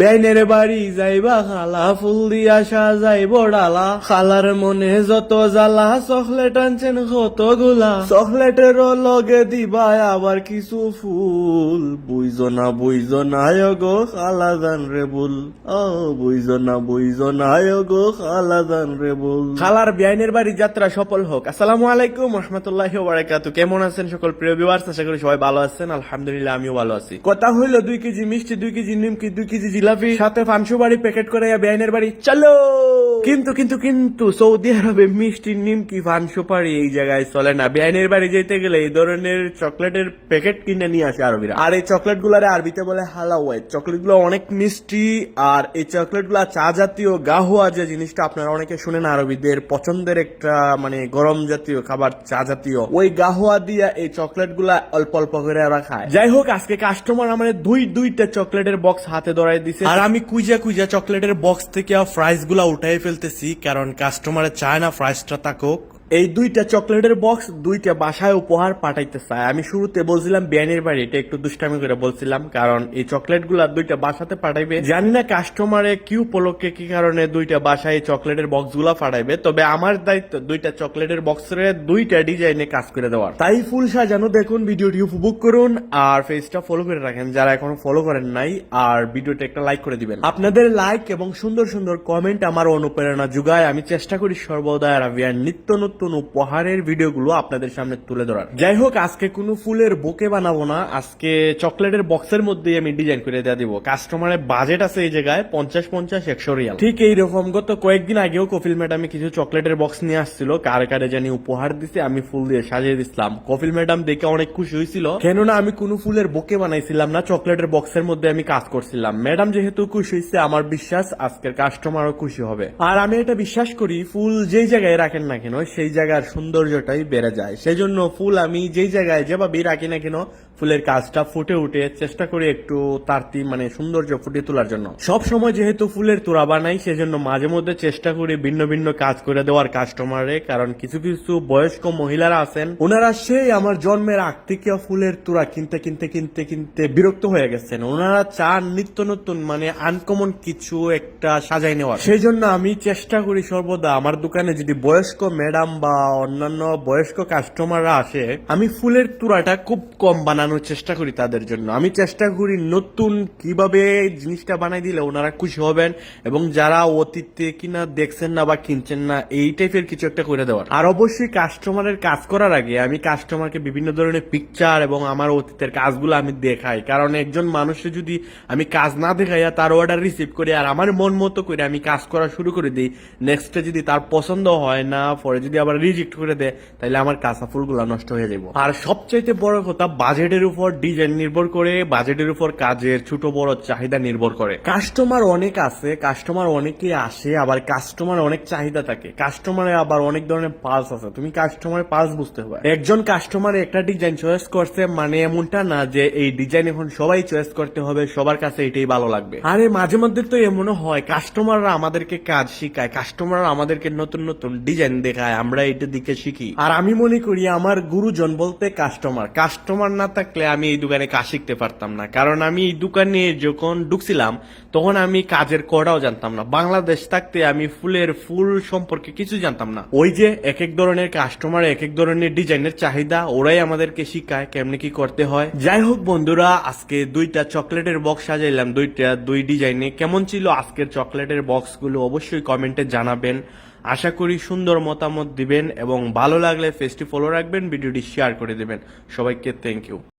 বেনের বাড়ি যাইবা খালা ফুল দিয়া সাজাইব ডালা। খালার মনে যত জ্বালা চকলেট আনছেন কতগুলা। চকলেটের লগে দিবা আবার কিছু ফুল। বুইজনা বুইজনায় গো খালা জান রে বুল। ও বুইজনা বুইজনায় গো খালা জান রে বুল। খালার বিয়াইনের বাড়ি যাত্রা সফল হোক। আসসালামু আলাইকুম রহমতুল্লাহ বারাকাতু কেমন আছেন সকল প্রিয় ভিউয়ার্স আশা করি সবাই ভালো আছেন। আলহামদুলিল্লাহ আমিও ভালো আছি। কথা হইল দুই কেজি মিষ্টি দুই কেজি নিমকি দুই কেজি জিলাপি সাথে ফানসু বাড়ি প্যাকেট করে বেআইনের বাড়ি। চলো! কিন্তু কিন্তু কিন্তু সৌদি আরবে মিষ্টি নিমকি ফান সুপারি এই জায়গায় চলে না। বিয়াইনের বাড়ি যেতে গেলে এই ধরনের চকলেটের প্যাকেট কিনে নিয়ে আসে আরবিরা। আর এই চকলেট গুলারে আরবিতে বলে হালাওয়াই চকলেটগুলো অনেক মিষ্টি, আর এই চকলেটগুলা চা জাতীয়, গাহুয়া যে জিনিসটা আপনারা অনেকে শুনেন আরবিদের পছন্দের একটা মানে গরম জাতীয় খাবার, চা জাতীয়। ওই গাহুয়া দিয়া এই চকলেটগুলা অল্প অল্প করে ওরা খায়। যাই হোক, আজকে কাস্টমার আমার দুই, দুইটা চকলেটের বক্স হাতে ধরাই দিছে। আর আমি কুইজা কুইজা চকলেটের বক্স থেকে ফ্রাইসগুলা উঠাই ফেলতেছি কারণ কাস্টমারে চায় না ফ্রাইসটা থাকুক এই দুইটা চকলেটের বক্স দুইটা বাসায় উপহার পাঠাইতে চায়। আমি শুরুতে বলছিলাম, বিয়ানের বাড়ি। এটা একটু দুষ্টামি করে বলছিলাম, কারণ এই চকলেটগুলা দুইটা বাসাতে পাঠাইবে। জানি না কাস্টমারে কি উপলক্ষে কি কারণে দুইটা বাসায় এই চকলেটের বক্সগুলা পাঠাইবে, তবে আমার দায়িত্ব দুইটা চকলেটের বক্সের দুইটা ডিজাইনে কাজ করে দেওয়ার। তাই ফুল সাজানো দেখুন, ভিডিওটি উপভোগ করুন, আর পেজটা ফলো করে রাখেন। যারা এখনও ফলো করেন নাই, আর ভিডিওটা একটা লাইক করে দিবেন। আপনাদের লাইক এবং সুন্দর সুন্দর কমেন্ট আমার অনুপ্রেরণা যোগায়। আমি চেষ্টা করি সর্বদা রাবিয়ার নিত্য নতুন উপহারের ভিডিওগুলো আপনাদের সামনে তুলে ধরার। যাই হোক আজকে কোনো ফুলের বোকে বানাবো না। আজকে চকলেটের বক্সের মধ্যেই আমি ডিজাইন করে দেওয়া দিব। কাস্টমারের বাজেট আছে এই জায়গায় পঞ্চাশ পঞ্চাশ একশো রিয়াল। ঠিক এইরকম গত কয়েকদিন আগেও কফিল ম্যাডামে কিছু চকলেটের বক্স নিয়ে আসছিল। কার কারে জানি উপহার দিছে, আমি ফুল দিয়ে সাজিয়ে দিছিলাম। কফিল ম্যাডাম দেখে অনেক খুশি হয়েছিল। কেননা আমি কোনো ফুলের বোকে বানাইছিলাম না, চকলেটের বক্সের মধ্যে আমি কাজ করছিলাম। ম্যাডাম যেহেতু খুশি হয়েছে, আমার বিশ্বাস আজকের কাস্টমারও খুশি হবে। আর আমি এটা বিশ্বাস করি, ফুল যেই জায়গায় রাখেন না কেন, সেই জায়গার সৌন্দর্যটাই বেড়ে যায়। সেই জন্য ফুল আমি যেই জায়গায় যেভাবেই রাখি না কেন ফুলের কাজটা ফুটে উঠে চেষ্টা করি একটু তারতি মানে সৌন্দর্য ফুটিয়ে তোলার জন্য। সব সময় যেহেতু ফুলের তোড়া বানাই, সেজন্য মাঝে মধ্যে চেষ্টা করি ভিন্ন ভিন্ন কাজ করে দেওয়ার কাস্টমারে কারণ কিছু কিছু বয়স্ক মহিলারা আছেন, ওনারা সেই আমার জন্মের আগ থেকে ফুলের তোড়া কিনতে কিনতে কিনতে কিনতে বিরক্ত হয়ে গেছেন। ওনারা চান নিত্য নতুন মানে আনকমন কিছু একটা সাজাই নেওয়ার। সেই জন্য আমি চেষ্টা করি সর্বদা আমার দোকানে যদি বয়স্ক ম্যাডাম বা অন্যান্য বয়স্ক কাস্টমাররা আসে, আমি ফুলের তোড়াটা খুব কম বানানোর চেষ্টা করি তাদের জন্য। আমি চেষ্টা করি নতুন কীভাবে জিনিসটা বানাই দিলে ওনারা খুশি হবেন এবং যারা অতীতে কিনা দেখছেন না বা কিনছেন না, এই টাইপের কিছু একটা করে দেওয়ার। আর অবশ্যই কাস্টমারের কাজ করার আগে আমি কাস্টমারকে বিভিন্ন ধরনের পিকচার এবং আমার অতীতের কাজগুলো আমি দেখাই। কারণ একজন মানুষের যদি আমি কাজ না দেখাইয়া তার অর্ডার রিসিভ করি আর আমার মন মতো করে আমি কাজ করা শুরু করে দিই নেক্সটে যদি তার পছন্দ হয় না, পরে যদি আবার রিজেক্ট করে দেয় তাহলে আমার কাঁচা ফুলগুলো নষ্ট হয়ে যাব আর সবচাইতে বড় কথা বাজেটের উপর ডিজাইন নির্ভর করে বাজেটের উপর কাজের ছোট বড় চাহিদা নির্ভর করে। কাস্টমার অনেক আছে কাস্টমার অনেকে আসে, আবার কাস্টমার অনেক চাহিদা থাকে। কাস্টমারে আবার অনেক ধরনের পালস আছে। তুমি কাস্টমারের পালস বুঝতে হবে একজন কাস্টমার একটা ডিজাইন চয়েস করছে মানে এমনটা না যে এই ডিজাইন এখন সবাই চয়েস করতে হবে, সবার কাছে এটাই ভালো লাগবে। আরে, মাঝে মধ্যে তো এমনও হয় কাস্টমাররা আমাদেরকে কাজ শিখায় কাস্টমাররা আমাদেরকে নতুন নতুন ডিজাইন দেখায়, আমরা এটা দিকে শিখি। আর আমি মনে করি, আমার গুরুজন বলতে কাস্টমার কাস্টমার না থাকলে আমি এই দোকানে কাজ শিখতে পারতাম না। কারণ আমি এই দোকানে যখন ঢুকছিলাম, তখন আমি কাজের কড়াও জানতাম না। বাংলাদেশ থাকতে আমি ফুলের ফুল সম্পর্কে কিছু জানতাম না। ওই যে এক এক ধরনের কাস্টমার এক এক ধরনের ডিজাইনের চাহিদা, ওরাই আমাদেরকে শিখায় কেমনে কি করতে হয়। যাই হোক বন্ধুরা, আজকে দুইটা চকলেটের বক্স সাজাইলাম। দুইটা, দুই ডিজাইনে। কেমন ছিল আজকের চকলেটের বক্সগুলো অবশ্যই কমেন্টে জানাবেন। আশা করি সুন্দর মতামত দিবেন এবং ভালো লাগলে ফেসটি ফলো রাখবেন, ভিডিওটি শেয়ার করে দেবেন। সবাইকে থ্যাংক ইউ